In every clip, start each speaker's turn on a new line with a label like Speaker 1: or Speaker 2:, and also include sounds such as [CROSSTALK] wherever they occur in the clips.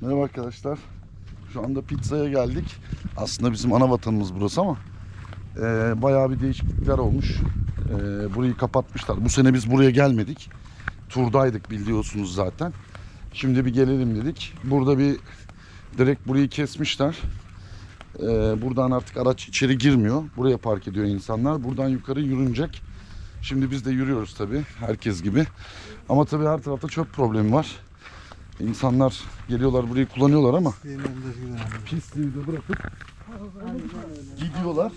Speaker 1: Merhaba arkadaşlar. Şu anda pizzaya geldik. Aslında bizim ana vatanımız burası ama e, bayağı bir değişiklikler olmuş. E, burayı kapatmışlar. Bu sene biz buraya gelmedik. Turdaydık biliyorsunuz zaten. Şimdi bir gelelim dedik. Burada bir direkt burayı kesmişler. E, buradan artık araç içeri girmiyor. Buraya park ediyor insanlar. Buradan yukarı yürünecek. Şimdi biz de yürüyoruz tabii. Herkes gibi. Ama tabii her tarafta çöp problemi var. İnsanlar geliyorlar burayı kullanıyorlar ama pisliği de bırakıp gidiyorlar.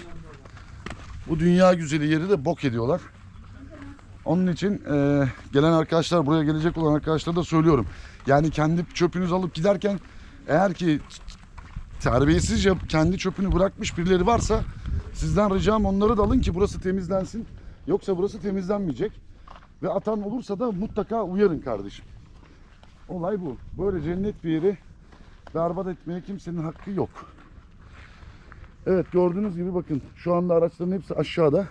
Speaker 1: Bu dünya güzeli yeri de bok ediyorlar. Onun için e, gelen arkadaşlar buraya gelecek olan arkadaşlara da söylüyorum. Yani kendi çöpünüzü alıp giderken eğer ki terbiyesizce kendi çöpünü bırakmış birileri varsa sizden ricam onları da alın ki burası temizlensin. Yoksa burası temizlenmeyecek. Ve atan olursa da mutlaka uyarın kardeşim. Olay bu. Böyle cennet bir yeri berbat etmeye kimsenin hakkı yok. Evet gördüğünüz gibi bakın şu anda araçların hepsi aşağıda.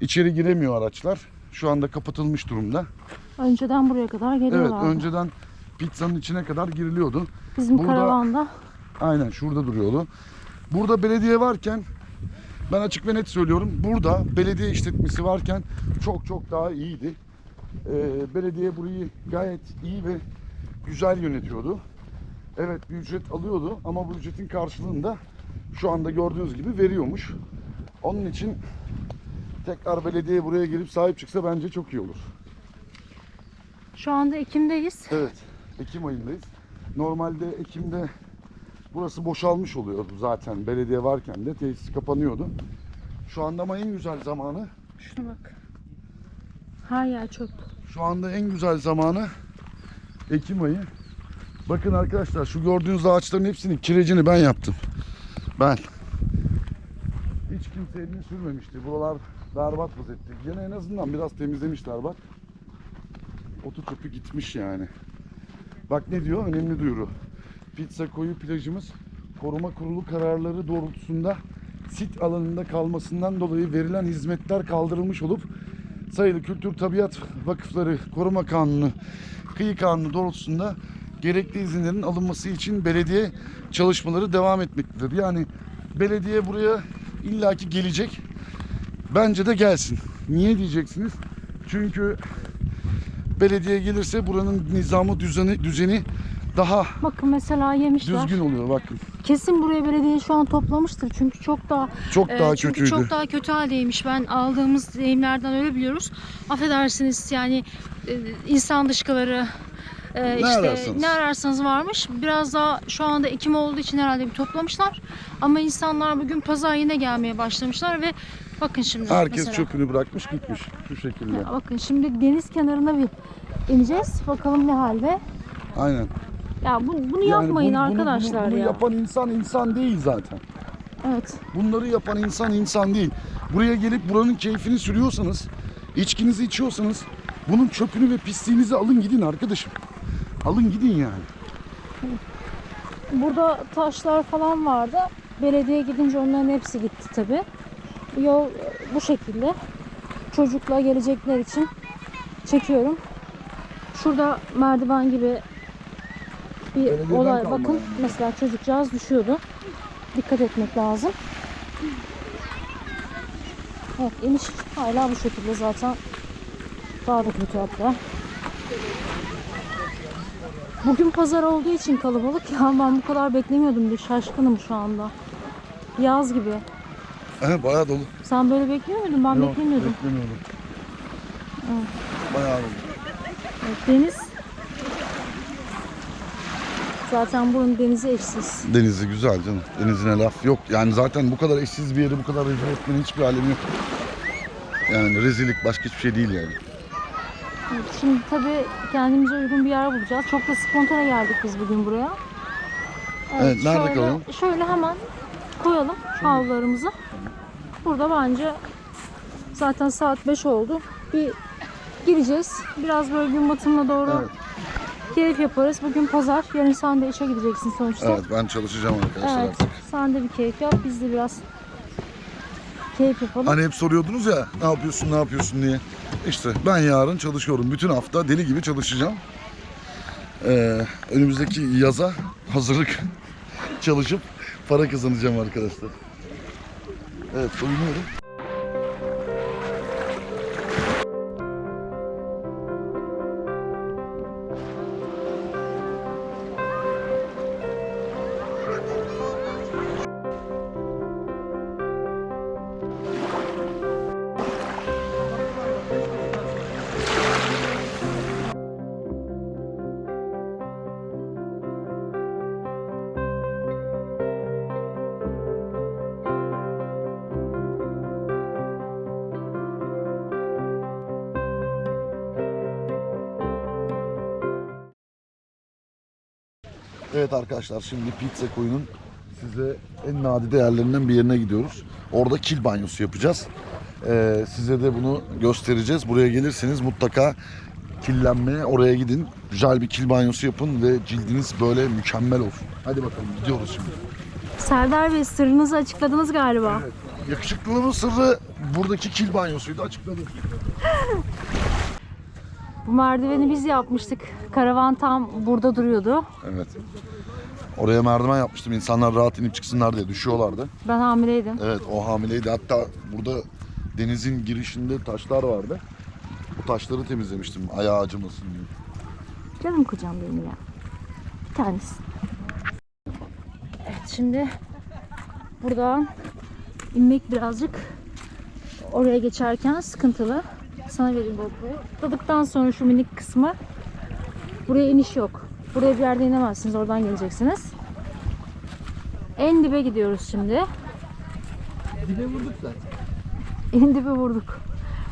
Speaker 1: İçeri giremiyor araçlar. Şu anda kapatılmış durumda.
Speaker 2: Önceden buraya kadar
Speaker 1: Evet
Speaker 2: geliyorlardı.
Speaker 1: önceden pizzanın içine kadar giriliyordu.
Speaker 2: Bizim
Speaker 1: burada-
Speaker 2: karavanda
Speaker 1: Aynen şurada duruyordu. Burada belediye varken ben açık ve net söylüyorum. Burada belediye işletmesi varken çok çok daha iyiydi. Ee, belediye burayı gayet iyi ve güzel yönetiyordu. Evet bir ücret alıyordu ama bu ücretin karşılığında şu anda gördüğünüz gibi veriyormuş. Onun için tekrar belediye buraya gelip sahip çıksa bence çok iyi olur.
Speaker 2: şu anda Ekim'deyiz.
Speaker 1: Evet, Ekim ayındayız. Normalde Ekim'de burası boşalmış oluyordu zaten. Belediye varken de tesis kapanıyordu. Şu anda ama en güzel zamanı,
Speaker 2: Şuna bak. Her yer çöp.
Speaker 1: şu anda en güzel zamanı Ekim ayı. Bakın arkadaşlar şu gördüğünüz ağaçların hepsinin kirecini ben yaptım. Ben. Hiç kimse elini sürmemişti. Buralar berbat vaziyette. Gene en azından biraz temizlemişler bak. Otu çöpü gitmiş yani. Bak ne diyor? Önemli duyuru. Pizza koyu plajımız koruma kurulu kararları doğrultusunda sit alanında kalmasından dolayı verilen hizmetler kaldırılmış olup sayılı kültür tabiat vakıfları koruma kanunu kıyı kanunu doğrultusunda gerekli izinlerin alınması için belediye çalışmaları devam etmektedir. Yani belediye buraya illaki gelecek. Bence de gelsin. Niye diyeceksiniz? Çünkü belediye gelirse buranın nizamı düzeni düzeni daha
Speaker 2: Bakın mesela yemişler.
Speaker 1: düzgün oluyor bakın.
Speaker 2: Kesin buraya belediye şu an toplamıştır. Çünkü çok daha
Speaker 1: Çok
Speaker 2: e,
Speaker 1: daha
Speaker 2: çünkü
Speaker 1: kötüydü.
Speaker 2: çok daha kötü haldeymiş. Ben aldığımız deyimlerden öyle biliyoruz. Affedersiniz yani insan dışkıları e, işte
Speaker 1: ararsanız.
Speaker 2: ne ararsanız varmış. Biraz daha şu anda Ekim olduğu için herhalde bir toplamışlar. Ama insanlar bugün pazar yine gelmeye başlamışlar ve bakın şimdi
Speaker 1: Herkes
Speaker 2: mesela.
Speaker 1: çöpünü bırakmış gitmiş şu şekilde.
Speaker 2: Ya bakın şimdi deniz kenarına bir ineceğiz. Bakalım ne halde.
Speaker 1: Aynen.
Speaker 2: Ya bu, bunu
Speaker 1: Yani
Speaker 2: yapmayın
Speaker 1: bunu- bunu-
Speaker 2: arkadaşlar
Speaker 1: bunu, bunu
Speaker 2: ya.
Speaker 1: yapan insan insan değil zaten.
Speaker 2: Evet.
Speaker 1: Bunları yapan insan insan değil. Buraya gelip buranın keyfini sürüyorsanız, içkinizi içiyorsanız bunun çöpünü ve pisliğinizi alın gidin arkadaşım. Alın gidin yani.
Speaker 2: Burada taşlar falan vardı. Belediye gidince onların hepsi gitti tabi. Yol e, bu şekilde. Çocukla gelecekler için çekiyorum. Şurada merdiven gibi bir
Speaker 1: Belediyeden
Speaker 2: olay. Bakın
Speaker 1: yani.
Speaker 2: mesela çocukcağız düşüyordu. Dikkat etmek lazım. Evet iniş hala bu şekilde zaten. Daha da kötü hatta. Bugün pazar olduğu için kalabalık ya ben bu kadar beklemiyordum bir şaşkınım şu anda. Yaz gibi.
Speaker 1: He, bayağı dolu.
Speaker 2: Sen böyle bekliyor muydun? Ben
Speaker 1: Yok,
Speaker 2: beklemiyordum.
Speaker 1: Beklemiyordum. Bayağı dolu.
Speaker 2: Evet, deniz. Zaten buranın denizi eşsiz.
Speaker 1: Denizi güzel canım. Denizine laf yok. Yani zaten bu kadar eşsiz bir yeri bu kadar rezil etmenin hiçbir alemi yok. Yani rezillik başka hiçbir şey değil yani.
Speaker 2: Evet, Şimdi tabii kendimize uygun bir yer bulacağız. Çok da spontane geldik biz bugün buraya.
Speaker 1: Evet, nerede
Speaker 2: şöyle,
Speaker 1: kalalım?
Speaker 2: Şöyle hemen koyalım havlularımızı. Burada bence zaten saat 5 oldu. Bir gireceğiz. Biraz böyle gün batımına doğru
Speaker 1: Evet.
Speaker 2: keyif yaparız. Bugün pazar. Yarın sen de işe gideceksin sonuçta.
Speaker 1: Evet ben çalışacağım arkadaşlar
Speaker 2: Evet,
Speaker 1: artık.
Speaker 2: Sen de bir keyif yap. Biz de biraz keyif yapalım.
Speaker 1: Hani hep soruyordunuz ya ne yapıyorsun ne yapıyorsun diye. İşte ben yarın çalışıyorum. Bütün hafta deli gibi çalışacağım. Ee, önümüzdeki yaza hazırlık [LAUGHS] çalışıp para kazanacağım arkadaşlar. Evet soyunuyorum. Evet arkadaşlar şimdi Pizza Koyun'un size en nadide yerlerinden bir yerine gidiyoruz. Orada kil banyosu yapacağız. Ee, size de bunu göstereceğiz. Buraya gelirseniz mutlaka killenmeye oraya gidin. Güzel bir kil banyosu yapın ve cildiniz böyle mükemmel olsun. Hadi bakalım gidiyoruz şimdi.
Speaker 2: Serdar Bey sırrınızı açıkladınız galiba.
Speaker 1: Evet. Yakışıklılığımın sırrı buradaki kil banyosuydu açıkladım. [LAUGHS]
Speaker 2: Bu merdiveni biz yapmıştık. Karavan tam burada duruyordu.
Speaker 1: Evet. Oraya merdiven yapmıştım. İnsanlar rahat inip çıksınlar diye düşüyorlardı.
Speaker 2: Ben hamileydim.
Speaker 1: Evet o hamileydi. Hatta burada denizin girişinde taşlar vardı. Bu taşları temizlemiştim ayağı acımasın diye.
Speaker 2: Canım kocam benim ya. Bir tanesi. Evet şimdi buradan inmek birazcık oraya geçerken sıkıntılı. Sana vereyim GoPro'yu. Atladıktan sonra şu minik kısmı buraya iniş yok. Buraya bir yerde inemezsiniz. Oradan geleceksiniz. En dibe gidiyoruz şimdi.
Speaker 1: Dibe vurduk zaten.
Speaker 2: En dibe vurduk.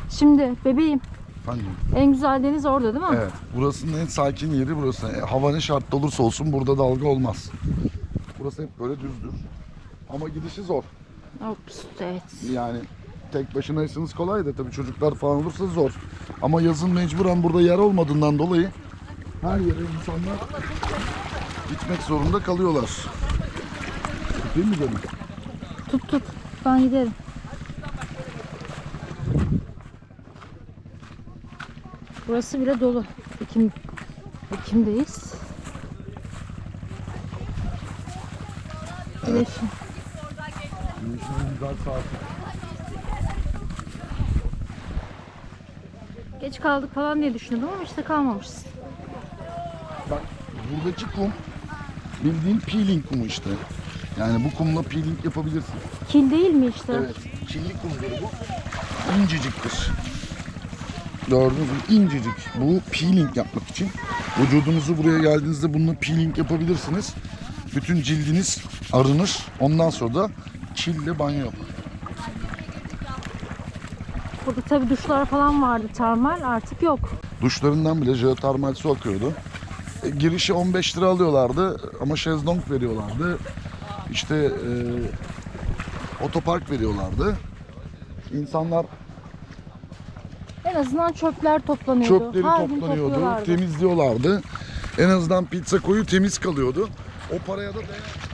Speaker 2: Şimdi bebeğim
Speaker 1: Efendim?
Speaker 2: en güzel deniz orada değil mi?
Speaker 1: Evet. Burasının en sakin yeri burası. E, hava ne şartta olursa olsun burada dalga olmaz. Burası hep böyle düzdür. Ama gidişi zor.
Speaker 2: Ops, evet.
Speaker 1: Yani tek başınaysanız kolay da tabii çocuklar falan olursa zor. Ama yazın mecburen burada yer olmadığından dolayı her yere insanlar gitmek zorunda kalıyorlar. Değil mi canım?
Speaker 2: Tut tut. Ben giderim. Burası bile dolu. Ekim, Ekim'deyiz. Güneş.
Speaker 1: Güneşin güzel saati.
Speaker 2: Geç kaldık falan diye düşündüm ama işte kalmamışız.
Speaker 1: Bak buradaki kum bildiğin peeling kumu işte. Yani bu kumla peeling yapabilirsin.
Speaker 2: Kil değil mi işte?
Speaker 1: Evet. Çilli kumları bu. İnceciktir. Gördünüz mü? İncecik. Bu peeling yapmak için. Vücudunuzu buraya geldiğinizde bununla peeling yapabilirsiniz. Bütün cildiniz arınır. Ondan sonra da çille banyo yapın.
Speaker 2: Burada tabii duşlar falan vardı termal artık yok.
Speaker 1: Duşlarından bile jeotermal su akıyordu. E, girişi 15 lira alıyorlardı ama şezlong veriyorlardı. İşte e, otopark veriyorlardı. İnsanlar
Speaker 2: En azından çöpler toplanıyordu.
Speaker 1: çöpleri
Speaker 2: Her
Speaker 1: toplanıyordu, temizliyorlardı. En azından pizza koyu temiz kalıyordu. O paraya da değer.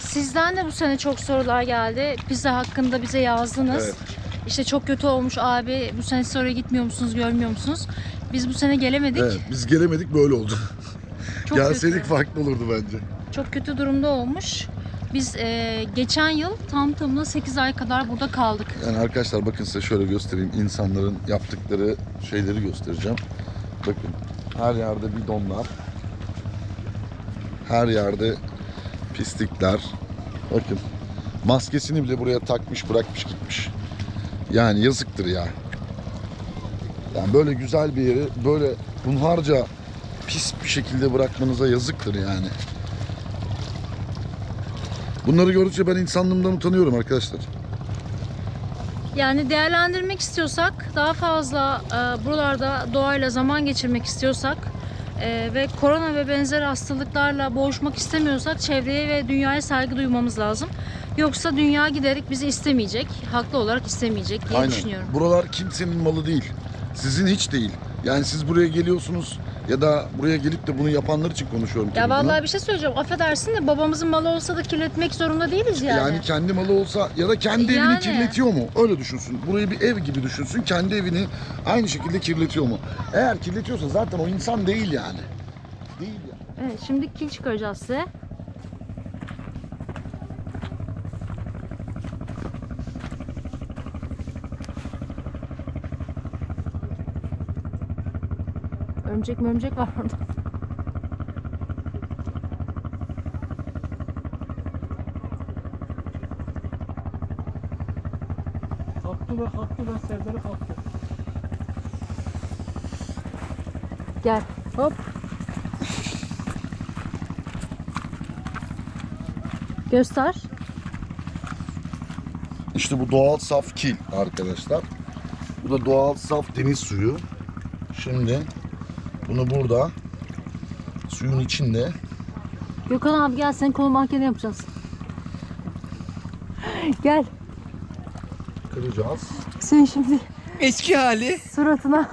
Speaker 2: Sizden de bu sene çok sorular geldi. Pizza hakkında bize yazdınız.
Speaker 1: Evet.
Speaker 2: İşte çok kötü olmuş abi. Bu sene siz oraya gitmiyor musunuz, görmüyor musunuz? Biz bu sene gelemedik.
Speaker 1: Evet, biz gelemedik böyle oldu. [LAUGHS]
Speaker 2: Çok
Speaker 1: Gelseydik
Speaker 2: kötü.
Speaker 1: farklı olurdu bence.
Speaker 2: Çok kötü durumda olmuş. Biz e, geçen yıl tam tamına 8 ay kadar burada kaldık.
Speaker 1: Yani arkadaşlar bakın size şöyle göstereyim. İnsanların yaptıkları şeyleri göstereceğim. Bakın her yerde bidonlar. Her yerde pislikler. Bakın maskesini bile buraya takmış bırakmış gitmiş. Yani yazıktır ya. Yani böyle güzel bir yeri böyle hunharca pis bir şekilde bırakmanıza yazıktır yani. Bunları gördükçe ben insanlığımdan utanıyorum arkadaşlar.
Speaker 2: Yani değerlendirmek istiyorsak, daha fazla e, buralarda doğayla zaman geçirmek istiyorsak e, ve korona ve benzer hastalıklarla boğuşmak istemiyorsak çevreye ve dünyaya saygı duymamız lazım. Yoksa dünya giderek bizi istemeyecek, haklı olarak istemeyecek diye
Speaker 1: Aynen.
Speaker 2: düşünüyorum.
Speaker 1: Buralar kimsenin malı değil. Sizin hiç değil. Yani siz buraya geliyorsunuz ya da buraya gelip de bunu yapanlar için konuşuyorum.
Speaker 2: Ya vallahi bir şey söyleyeceğim. Affedersin de babamızın malı olsa da kirletmek zorunda değiliz yani.
Speaker 1: Yani kendi malı olsa ya da kendi
Speaker 2: Yani.
Speaker 1: evini kirletiyor mu? Öyle düşünsün. Burayı bir ev gibi düşünsün. Kendi evini aynı şekilde kirletiyor mu? Eğer kirletiyorsa zaten o insan değil yani. Değil yani.
Speaker 2: Evet, şimdi kil çıkaracağız size. Örümcek örümcek var orada.
Speaker 3: Kalktılar kalktılar Serdar'ı kalktı.
Speaker 2: Gel. Hop. Göster.
Speaker 1: İşte bu doğal saf kil arkadaşlar. Bu da doğal saf deniz suyu. Şimdi bunu burada suyun içinde
Speaker 2: Gökhan abi gel senin kolu mankeni yapacağız. [LAUGHS] Gel.
Speaker 1: kıracağız.
Speaker 2: Sen şimdi
Speaker 3: Eski hali.
Speaker 2: suratına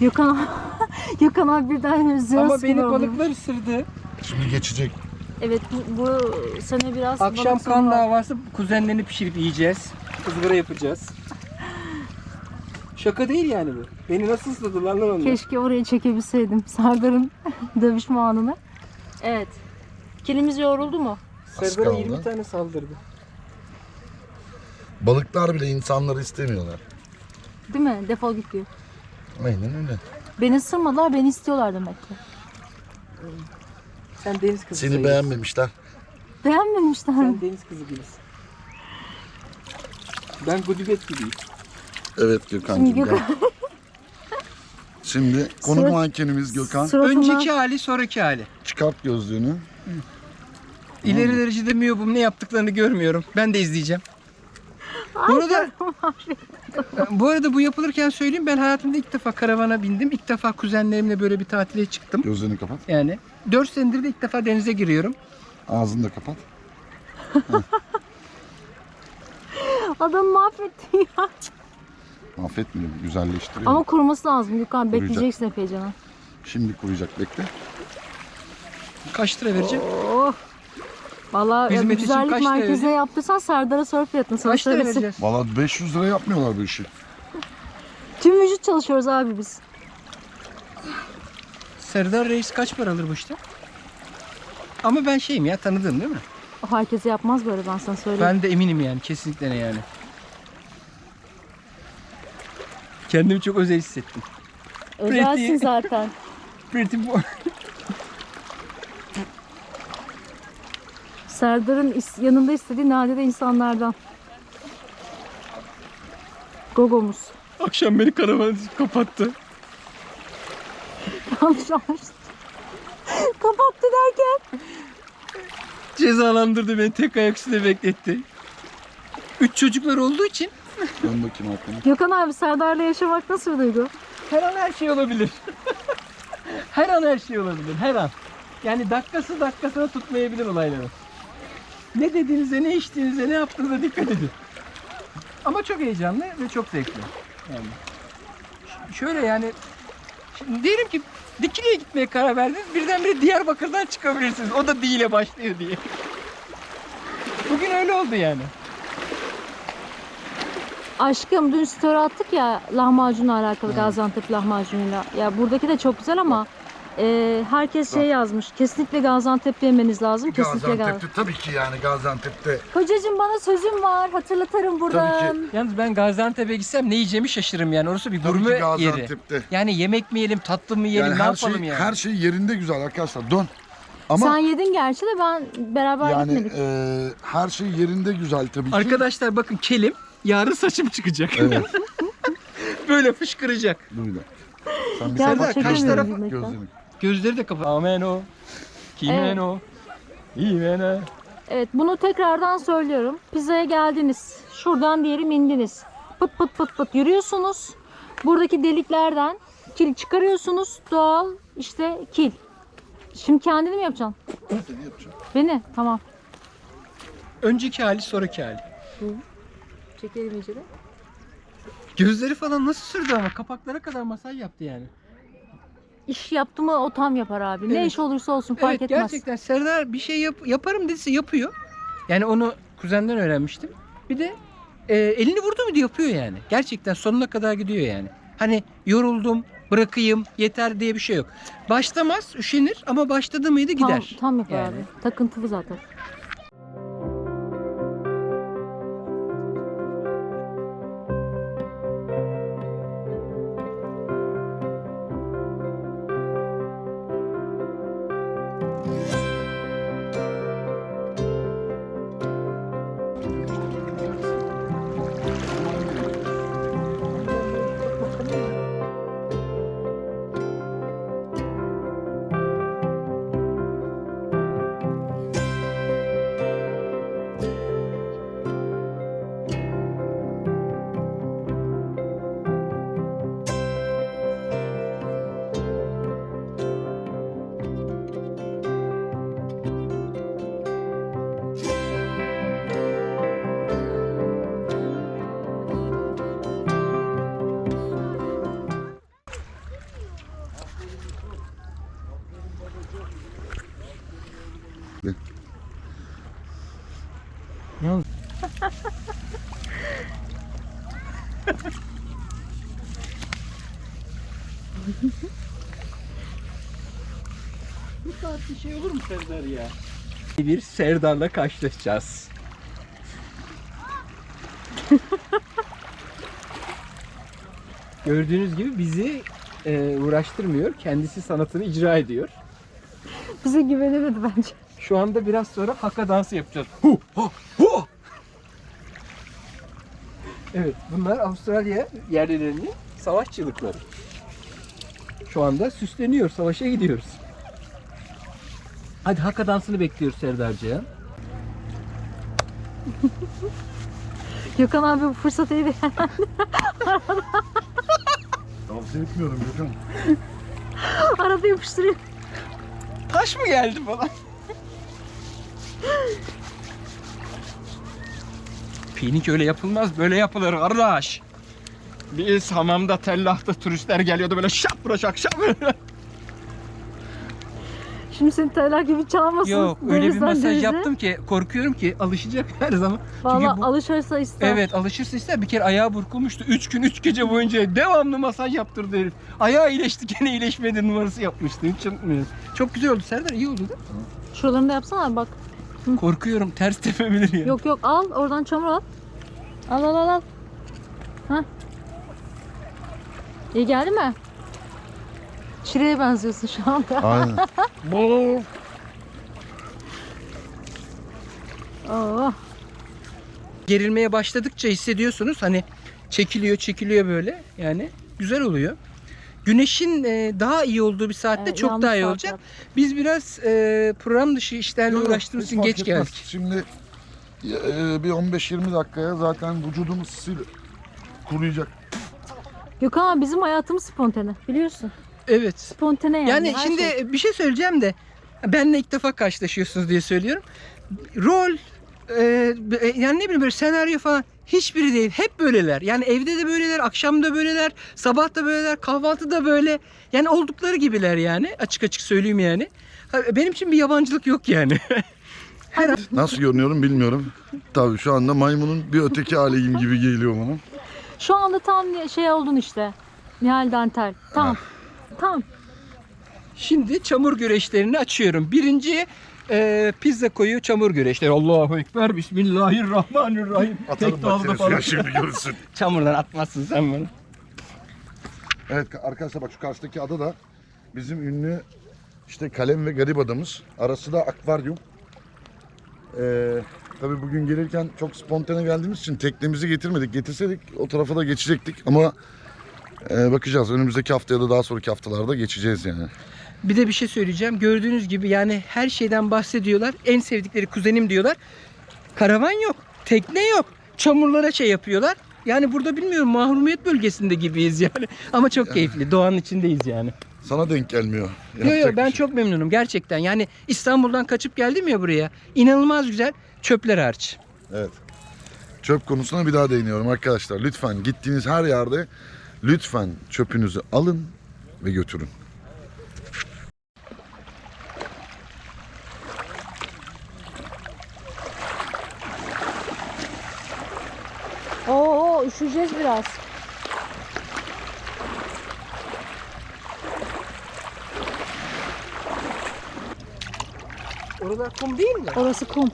Speaker 2: Gökhan abi, [LAUGHS] Gökhan abi birden üzüyor.
Speaker 3: Ama beni balıklar ısırdı.
Speaker 1: Şimdi geçecek.
Speaker 2: Evet bu, bu sene biraz
Speaker 3: Akşam kan davası kuzenlerini pişirip yiyeceğiz. Kızgara yapacağız. Şaka değil yani bu. Beni nasıl ısladılar lan onlar?
Speaker 2: Keşke oraya çekebilseydim Serdar'ın [LAUGHS] dövüşme anını. Evet. Kilimiz yoruldu mu?
Speaker 3: Serdar'a
Speaker 1: kaldı.
Speaker 3: 20 tane saldırdı.
Speaker 1: Balıklar bile insanları istemiyorlar.
Speaker 2: Değil mi? Defol git diyor.
Speaker 1: Aynen öyle.
Speaker 2: Beni ısırmadılar, beni istiyorlar demek ki.
Speaker 3: Sen deniz kızı
Speaker 1: Seni
Speaker 3: sayılırsın.
Speaker 1: beğenmemişler.
Speaker 2: Beğenmemişler.
Speaker 3: Sen deniz kızı gibisin. Ben gudibet gibiyim.
Speaker 1: Evet
Speaker 2: Şimdi
Speaker 1: Gökhan'cığım
Speaker 2: Gökhan,
Speaker 1: gel. Şimdi konuk
Speaker 2: Surat-
Speaker 1: mankenimiz Gökhan.
Speaker 2: suratından
Speaker 3: Önceki hali sonraki hali.
Speaker 1: Çıkart gözlüğünü.
Speaker 3: İleri derecede miyobum ne yaptıklarını görmüyorum. Ben de izleyeceğim. Bu arada, bu arada bu yapılırken söyleyeyim ben hayatımda ilk defa karavana bindim. İlk defa kuzenlerimle böyle bir tatile çıktım.
Speaker 1: Gözlerini kapat.
Speaker 3: Yani 4 senedir de ilk defa denize giriyorum.
Speaker 1: Ağzını da kapat.
Speaker 2: Adamı mahvettin ya.
Speaker 1: Affetmiyor. Güzelleştiriyor.
Speaker 2: Ama kuruması lazım Gökhan.
Speaker 1: Kuruyacak.
Speaker 2: Bekleyeceksin epeyce.
Speaker 1: Şimdi kuruyacak bekle.
Speaker 3: Kaç lira vereceğim?
Speaker 2: Oh. Valla
Speaker 3: Hizmet için
Speaker 2: güzellik
Speaker 3: kaç lira
Speaker 2: merkezine
Speaker 3: vereceğim?
Speaker 2: yaptırsan Serdar'a sor fiyatını sana
Speaker 3: Kaç lira
Speaker 2: söylesin.
Speaker 3: vereceğiz?
Speaker 1: Valla 500 lira yapmıyorlar bu işi.
Speaker 2: Tüm vücut çalışıyoruz abi biz.
Speaker 3: Serdar Reis kaç para alır bu işte? Ama ben şeyim ya tanıdığım değil mi?
Speaker 2: O herkese yapmaz böyle ben sana söyleyeyim.
Speaker 3: Ben de eminim yani kesinlikle ne yani. Kendimi çok özel hissettim.
Speaker 2: Özelsin
Speaker 3: Pretty.
Speaker 2: zaten. [LAUGHS]
Speaker 3: Pretty boy.
Speaker 2: Serdar'ın is- yanında istediği nadide insanlardan. Gogomuz.
Speaker 3: Akşam beni karavanı kapattı. [LAUGHS]
Speaker 2: Yanlış anlaşıldı. Kapattı derken.
Speaker 3: Cezalandırdı beni tek ayak üstünde bekletti. Üç çocuklar olduğu için
Speaker 1: Dön bakayım arkana.
Speaker 2: Gökhan abi Serdar'la yaşamak nasıl bir duygu?
Speaker 3: her an her şey olabilir. [LAUGHS] her an her şey olabilir. Her an. Yani dakikası dakikasına tutmayabilir olayları. Ne dediğinize, ne içtiğinize, ne yaptığınıza dikkat edin. Ama çok heyecanlı ve çok zevkli. Yani. Şöyle yani şimdi diyelim ki Dikili'ye gitmeye karar verdiniz. Birdenbire Diyarbakır'dan çıkabilirsiniz. O da D ile başlıyor diye. Bugün öyle oldu yani.
Speaker 2: Aşkım dün story attık ya lahmacunla alakalı Gaziantep lahmacunuyla. Ya buradaki de çok güzel ama e, herkes şey yazmış. Kesinlikle Gaziantep'te yemeniz lazım. Kesinlikle Gaziantep.
Speaker 1: Gaziantep'te tabii ki yani Gaziantep'te.
Speaker 2: Kocacığım bana sözüm var. Hatırlatırım buradan.
Speaker 3: Yalnız ben Gaziantep'e gitsem ne yiyeceğimi şaşırırım yani. Orası bir
Speaker 1: Tabii
Speaker 3: gurme yeri.
Speaker 1: Gaziantep'te.
Speaker 3: Yani yemek mi yiyelim, tatlı mı yiyelim,
Speaker 1: Yani
Speaker 3: ne
Speaker 1: her
Speaker 3: yapalım
Speaker 1: şey
Speaker 3: yani?
Speaker 1: her şey yerinde güzel arkadaşlar. Dön. Ama
Speaker 2: Sen yedin gerçi de ben beraber
Speaker 1: yani
Speaker 2: gitmedik.
Speaker 1: e, her şey yerinde güzel tabii ki.
Speaker 3: Arkadaşlar bakın kelim yarın saçım çıkacak.
Speaker 1: Evet. [LAUGHS]
Speaker 3: Böyle fışkıracak.
Speaker 1: Dur bir dakika. Sen bir
Speaker 3: Serdar, kaç
Speaker 2: çekemiyorum
Speaker 3: tarafa-
Speaker 2: gülmekten.
Speaker 1: gözlerini.
Speaker 3: Gözleri de kapat. Amen o. Kimen
Speaker 2: Evet.
Speaker 3: o. İmen o.
Speaker 2: Evet bunu tekrardan söylüyorum. Pizzaya geldiniz. Şuradan diyelim indiniz. Pıt pıt pıt pıt yürüyorsunuz. Buradaki deliklerden kil çıkarıyorsunuz. Doğal işte kil. Şimdi kendini mi yapacaksın?
Speaker 1: Seni yapacağım.
Speaker 2: Beni? Tamam.
Speaker 3: Önceki hali sonraki hali.
Speaker 2: Çekelim iyice de.
Speaker 3: Gözleri falan nasıl sürdü ama kapaklara kadar masaj yaptı yani.
Speaker 2: İş yaptı mı o tam yapar abi. Ne
Speaker 3: Evet.
Speaker 2: iş olursa olsun fark
Speaker 3: evet
Speaker 2: etmez.
Speaker 3: gerçekten Serdar bir şey yap- yaparım dediyse yapıyor. Yani onu kuzenden öğrenmiştim. Bir de e, elini vurdu mu diye yapıyor yani. Gerçekten sonuna kadar gidiyor yani. Hani yoruldum, bırakayım, yeter diye bir şey yok. Başlamaz, üşenir ama başladı mıydı
Speaker 2: Tam,
Speaker 3: gider.
Speaker 2: tam yapar
Speaker 3: Yani.
Speaker 2: abi. Takıntılı zaten.
Speaker 3: Bu saatte şey olur mu Serdar ya? Bir Serdar'la karşılaşacağız. [LAUGHS] Gördüğünüz gibi bizi e, uğraştırmıyor. Kendisi sanatını icra ediyor.
Speaker 2: Bize güvenemedi bence.
Speaker 3: Şu anda biraz sonra haka dansı yapacağız. Hu, ha, hu. Evet, bunlar Avustralya yerlilerinin savaş çığlıkları. Şu anda süsleniyor, savaşa gidiyoruz. Hadi haka dansını bekliyoruz Serdar'cığım. [LAUGHS]
Speaker 2: Gökhan abi bu fırsatı yedi. [LAUGHS]
Speaker 1: Tavsiye etmiyorum Gökhan. [LAUGHS]
Speaker 2: Arada yapıştırıyor.
Speaker 3: Taş mı geldi falan? Pinik öyle yapılmaz, böyle yapılır kardeş. Biz hamamda tellahta turistler geliyordu böyle şap bırakak şap
Speaker 2: Şimdi seni teller gibi çalmasın.
Speaker 3: Yok öyle bir masaj
Speaker 2: denize.
Speaker 3: yaptım ki korkuyorum ki alışacak [LAUGHS] her zaman.
Speaker 2: Valla
Speaker 3: bu-
Speaker 2: alışırsa ister.
Speaker 3: Evet alışırsa ister bir kere ayağı burkulmuştu. 3 gün 3 gece boyunca devamlı masaj yaptırdı herif. Ayağı iyileşti [LAUGHS] gene iyileşmedi numarası yapmıştı. Hiç unutmuyorum. Çok güzel oldu Serdar iyi oldu değil mi?
Speaker 2: Şuralarını da yapsana bak.
Speaker 3: Korkuyorum ters [LAUGHS] tepebilir ya.
Speaker 2: Yok yok al oradan çamur al. Al al al al. Hah. İyi geldi mi? Şire'ye benziyorsun şu anda.
Speaker 1: Aynen. [LAUGHS]
Speaker 2: Oo.
Speaker 3: Gerilmeye başladıkça hissediyorsunuz hani çekiliyor çekiliyor böyle yani güzel oluyor. Güneşin e, daha iyi olduğu bir saatte
Speaker 2: Evet,
Speaker 3: çok
Speaker 2: yanlış
Speaker 3: daha iyi
Speaker 2: saat
Speaker 3: olacak.
Speaker 2: yaptım.
Speaker 3: Biz biraz e, program dışı işlerle
Speaker 1: yok,
Speaker 3: uğraştığımız
Speaker 1: hiç
Speaker 3: için
Speaker 1: fark
Speaker 3: geç
Speaker 1: etmez.
Speaker 3: geldik.
Speaker 1: Şimdi e, bir 15-20 dakikaya zaten vücudumuz sil kuruyacak.
Speaker 2: Gökhan abi bizim hayatımız spontane biliyorsun.
Speaker 3: Evet.
Speaker 2: Spontane yani.
Speaker 3: Yani
Speaker 2: her
Speaker 3: şimdi
Speaker 2: şey.
Speaker 3: bir şey söyleyeceğim de benle ilk defa karşılaşıyorsunuz diye söylüyorum. Rol e, yani ne bileyim böyle senaryo falan hiçbiri değil. Hep böyleler. Yani evde de böyleler, akşam da böyleler, sabah da böyleler, kahvaltı da böyle. Yani oldukları gibiler yani. Açık açık söyleyeyim yani. Benim için bir yabancılık yok yani. [LAUGHS]
Speaker 1: Nasıl görünüyorum bilmiyorum. Tabii şu anda maymunun bir öteki haliyim gibi geliyor bana.
Speaker 2: Şu anda tam şey oldun işte. Nihal Dantel. Tamam. Tamam.
Speaker 3: Şimdi çamur güreşlerini açıyorum. Birinci e, pizza koyu çamur güreşleri. Allahu Ekber, Bismillahirrahmanirrahim. Tek dalda falan.
Speaker 1: şimdi görürsün. [LAUGHS]
Speaker 3: Çamurdan atmazsın sen bunu.
Speaker 1: Evet arkadaşlar bak şu karşıdaki ada da bizim ünlü işte kalem ve garip adamız. Arası da akvaryum. Ee, tabii bugün gelirken çok spontane geldiğimiz için teknemizi getirmedik. Getirseydik o tarafa da geçecektik ama e, bakacağız. Önümüzdeki hafta ya da daha sonraki haftalarda geçeceğiz yani.
Speaker 3: Bir de bir şey söyleyeceğim. Gördüğünüz gibi yani her şeyden bahsediyorlar. En sevdikleri kuzenim diyorlar. Karavan yok. Tekne yok. Çamurlara şey yapıyorlar. Yani burada bilmiyorum mahrumiyet bölgesinde gibiyiz yani. Ama çok keyifli. Doğanın içindeyiz yani.
Speaker 1: Sana denk gelmiyor.
Speaker 3: Yok yok ben
Speaker 1: şey
Speaker 3: çok memnunum gerçekten. Yani İstanbul'dan kaçıp geldim ya buraya. İnanılmaz güzel. Çöpler hariç.
Speaker 1: Evet. Çöp konusuna bir daha değiniyorum arkadaşlar. Lütfen gittiğiniz her yerde lütfen çöpünüzü alın ve götürün.
Speaker 2: Oo üşüyeceğiz biraz.
Speaker 3: Oralar kum değil mi?
Speaker 2: Orası kum.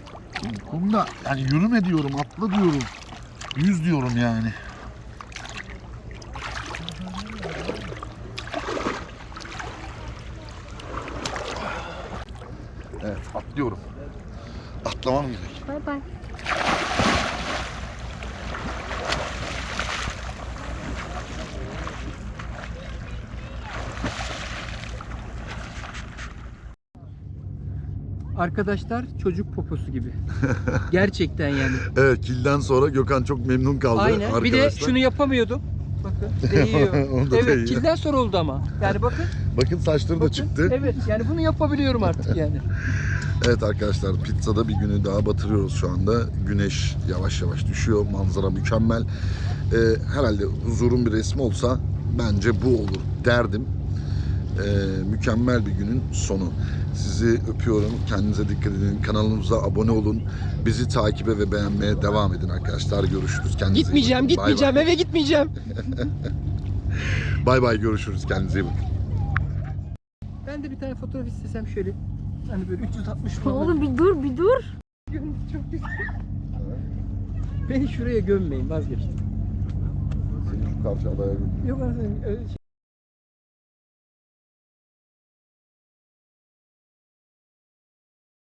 Speaker 1: Kumda yani yürüme diyorum, atla diyorum. Yüz diyorum yani. Evet, atlıyorum. Atlamam gerek.
Speaker 2: Bay bay.
Speaker 3: Arkadaşlar çocuk poposu gibi. [LAUGHS] Gerçekten yani.
Speaker 1: Evet, kilden sonra Gökhan çok memnun kaldı
Speaker 3: Aynen.
Speaker 1: arkadaşlar.
Speaker 3: Bir de şunu yapamıyordum. Bakın değiyor. [LAUGHS]
Speaker 1: Onu da
Speaker 3: evet
Speaker 1: değiyor.
Speaker 3: kilden sonra oldu ama. Yani bakın.
Speaker 1: Bakın saçları da
Speaker 3: bakın.
Speaker 1: çıktı.
Speaker 3: Evet yani bunu yapabiliyorum artık yani. [LAUGHS]
Speaker 1: Evet arkadaşlar pizzada bir günü daha batırıyoruz şu anda. Güneş yavaş yavaş düşüyor. Manzara mükemmel. Ee, herhalde huzurun bir resmi olsa bence bu olur derdim. E, mükemmel bir günün sonu. Sizi öpüyorum. Kendinize dikkat edin. Kanalımıza abone olun. Bizi takibe ve beğenmeye devam edin arkadaşlar. Görüşürüz. Kendinize iyi
Speaker 3: Gitmeyeceğim,
Speaker 1: bakın. Bay
Speaker 3: gitmeyeceğim, eve gitmeyeceğim. [LAUGHS]
Speaker 1: Bay bay görüşürüz. Kendinize iyi bakın.
Speaker 3: Ben de bir tane fotoğraf istesem şöyle. Hani böyle 360 falan.
Speaker 2: Oğlum bir dur bir dur.
Speaker 3: Çok güzel. Beni şuraya gömmeyin vazgeçtim.
Speaker 1: Seni şu karşı adaya
Speaker 3: Yok aslında öyle şey.